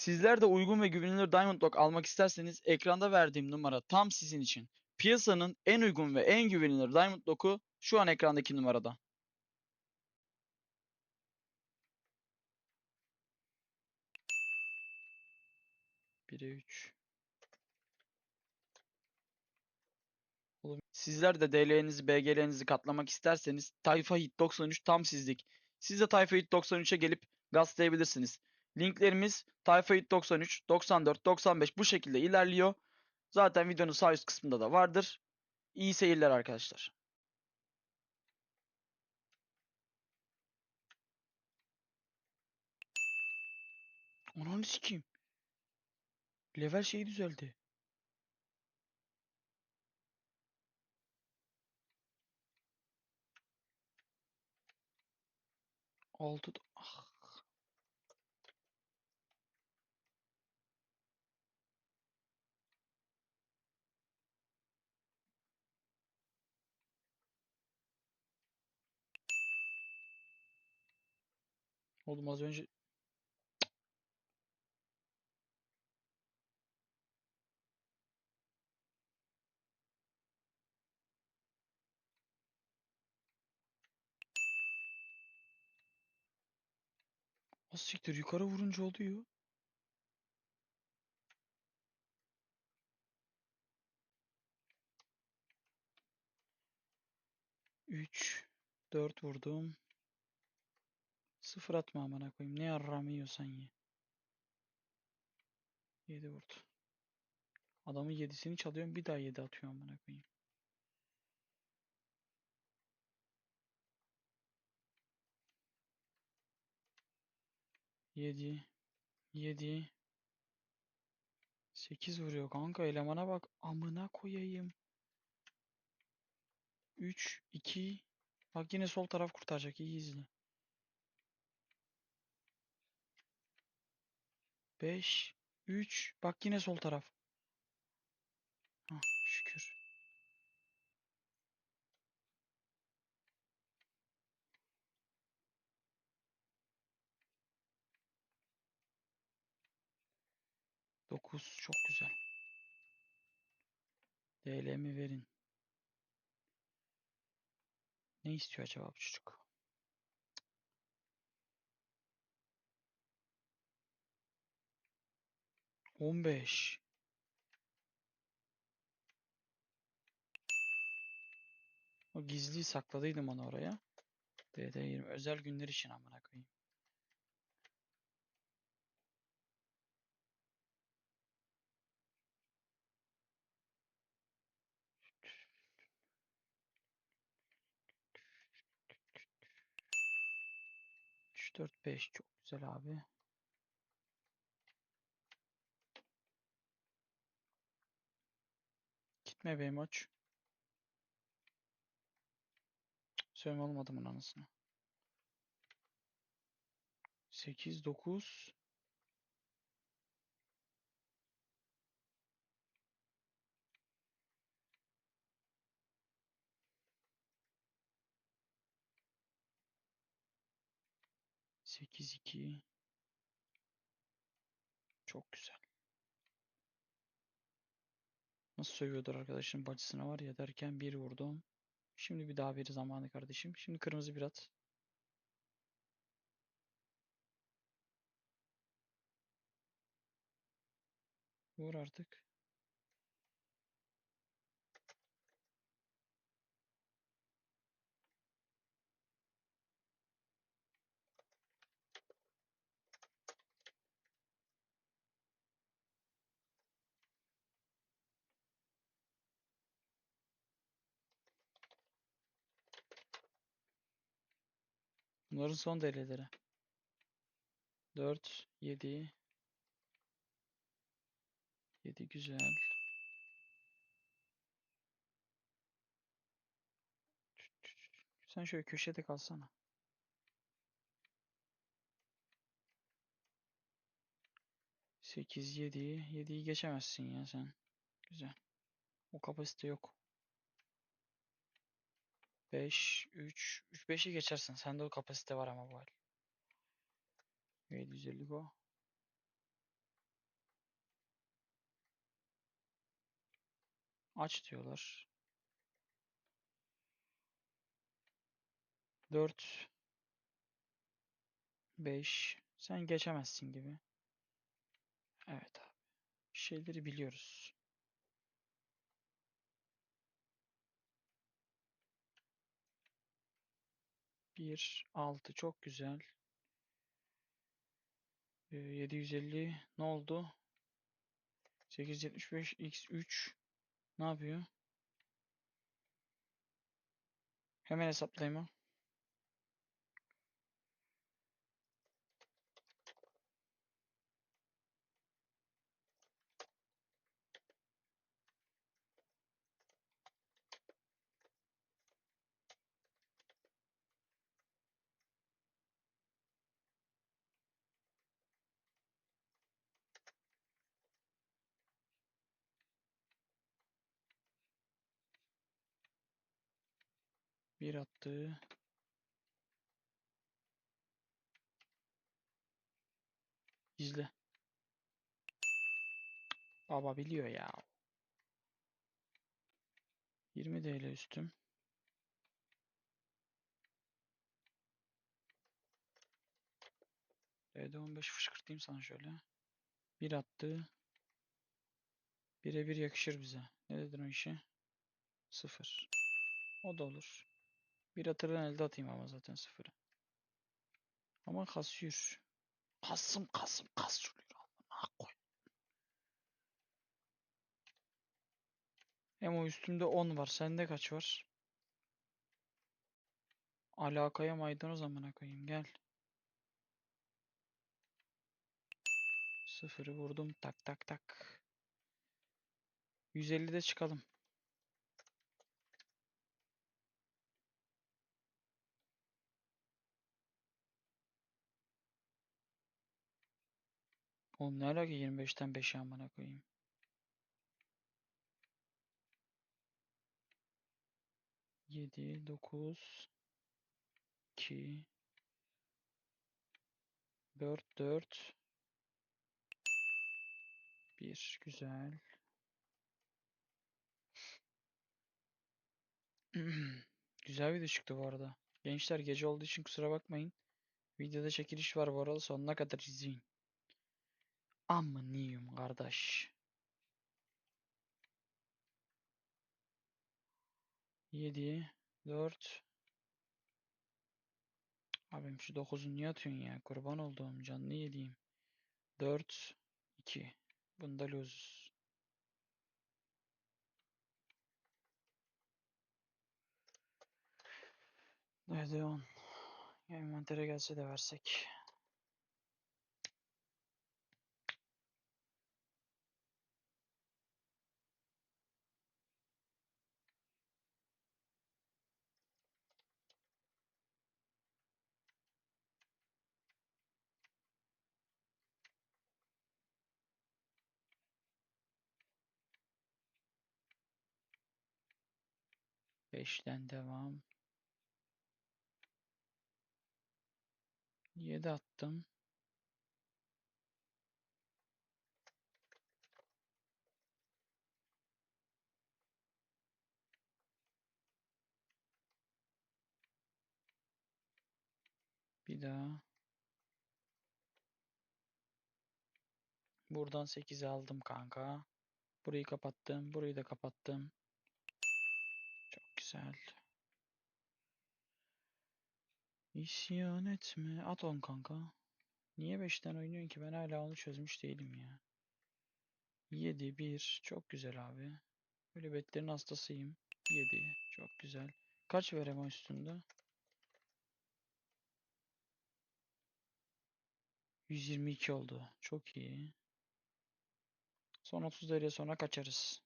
Sizler de uygun ve güvenilir Diamond Lock almak isterseniz ekranda verdiğim numara tam sizin için. Piyasanın en uygun ve en güvenilir Diamond Lock'u şu an ekrandaki numarada. Bire 3. Oğlum, sizler de DL'nizi, BGL'nizi katlamak isterseniz Tayfa Hit 93 tam sizlik. Siz de Tayfa Hit 93'e gelip gazlayabilirsiniz. Linklerimiz Tayfa Hit 93, 94, 95 bu şekilde ilerliyor. Zaten videonun sağ üst kısmında da vardır. İyi seyirler arkadaşlar. Ananı sikeyim. Level şeyi düzeldi. Altı ah. Oğlum az önce Az siktir yukarı vurunca oluyor. Üç, dört vurdum. Sıfır atma amına koyayım. Ne yarrağımı yiyorsan ye. Yedi vurdu. Adamın yedisini çalıyorum bir daha yedi atıyor amına koyayım. Yedi. Yedi. Sekiz vuruyor kanka elemana bak. Amına koyayım. Üç, iki. Bak yine sol taraf kurtaracak. iyi izle. Beş, üç. Bak yine sol taraf. Hah, şükür. Dokuz çok güzel. DL'mi verin. Ne istiyor acaba bu çocuk? On beş. O gizliyi sakladıydım onu oraya. DD20 özel günler için amına koyayım. Üç, dört, beş çok güzel abi. Gitme be maç. Sövme olmadı mı anasını? 8 9 8 2 Çok güzel. Nasıl sövüyordur arkadaşın bacısına var ya derken bir vurdum. Şimdi bir daha bir zamanı kardeşim. Şimdi kırmızı bir at. Vur artık. Bunların son deleleri. 4 7 7 güzel. Sen şöyle köşede kalsana. Sekiz, yedi. Yediyi geçemezsin ya sen. Güzel. O kapasite yok. 5, 3, 3, 5'i geçersin. Sende o kapasite var ama bu el. 750 go. Aç diyorlar. 4 5 sen geçemezsin gibi. Evet abi. Şeyleri biliyoruz. Bir 6 çok güzel. Ee, 750 ne oldu? 875 x3 ne yapıyor? Hemen hesaplayayım. Bir attı. İzle. Baba biliyor ya. 20 TL üstüm. D15 fışkırtayım sana şöyle. Bir attı. Birebir yakışır bize. Ne dedin o işe? Sıfır. O da olur. Bir hatırdan elde atayım ama zaten sıfırı. Ama kasıyor. Kasım kasım kasıyor. Amına koy. Hem o üstümde 10 var. Sende kaç var? Alakaya maydanoz amına koyayım. Gel. Sıfırı vurdum. Tak tak tak. 150'de çıkalım. Oğlum ne alaka 25'ten 5'e amına koyayım. Yedi, dokuz, iki, dört, dört, bir. Güzel. Güzel video çıktı bu arada. Gençler gece olduğu için kusura bakmayın. Videoda çekiliş var bu arada sonuna kadar izleyin. Amınıyım kardeş. 7 4 Abim şu 9'u niye atıyorsun ya? Kurban olduğum canlı yediğim. 4 2 Bunda lozuz. Hadi 10. Ya envantere gelse de versek. Beşten devam. 7 attım. Bir daha. Buradan 8'i aldım kanka. Burayı kapattım. Burayı da kapattım. Güzel. İsyan etme. At on kanka. Niye 5'ten oynuyorsun ki? Ben hala onu çözmüş değilim ya. 7 1 çok güzel abi. Böyle betlerin hastasıyım. 7 çok güzel. Kaç verem üstünde? 122 oldu. Çok iyi. Son 30 derece sonra kaçarız.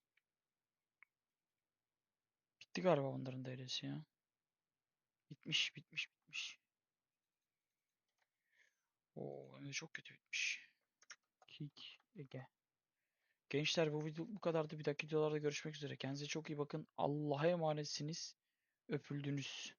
Bitti galiba bunların derecesi ya. Bitmiş, bitmiş, bitmiş. Oo, hem de çok kötü bitmiş. Kick Ege. Gençler bu video bu kadardı. Bir dahaki videolarda görüşmek üzere. Kendinize çok iyi bakın. Allah'a emanetsiniz. Öpüldünüz.